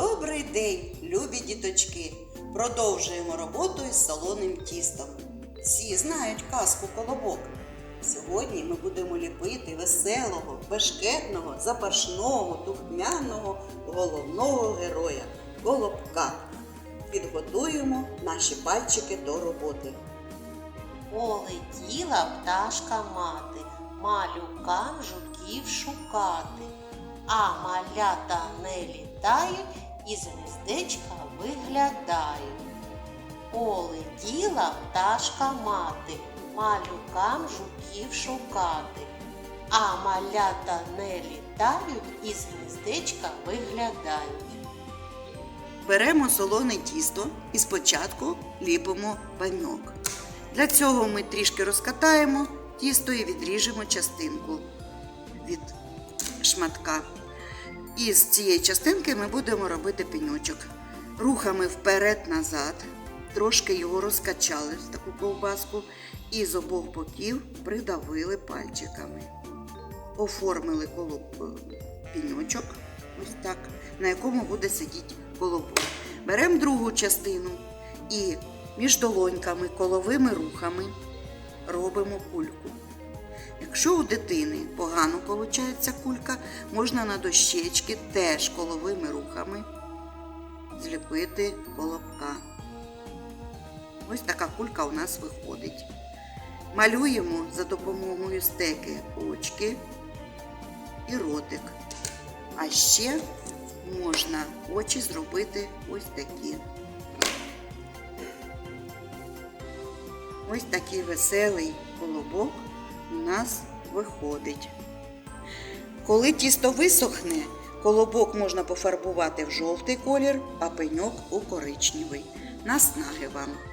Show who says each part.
Speaker 1: Добрий день, любі діточки! Продовжуємо роботу із солоним тістом. Всі знають казку колобок. Сьогодні ми будемо ліпити веселого, бешкетного, запашного, духмяного головного героя колобка. Підготуємо наші пальчики до роботи.
Speaker 2: Полетіла пташка мати, малюкам жуків шукати, а малята не літають і з гнездечка виглядають. Полетіла пташка мати, малюкам жуків шукати, а малята не літають і з гнездечка виглядають.
Speaker 1: Беремо солоне тісто і спочатку ліпимо паньок. Для цього ми трішки розкатаємо тісто і відріжемо частинку від шматка. І з цієї частинки ми будемо робити пеньочок. Рухами вперед-назад, трошки його розкачали в таку ковбаску і з обох боків придавили пальчиками. Оформили колоб пеньочок, ось так, на якому буде сидіти колобок. Беремо другу частину і між долоньками, коловими рухами робимо кульку. Якщо у дитини погано виходить кулька, можна на дощечки теж коловими рухами зліпити колобка. Ось така кулька у нас виходить. Малюємо за допомогою стеки очки і ротик. А ще можна очі зробити ось такі. Ось такий веселий колобок у нас виходить. Коли тісто висохне, колобок можна пофарбувати в жовтий колір, а пеньок у коричневий. Наснаги вам!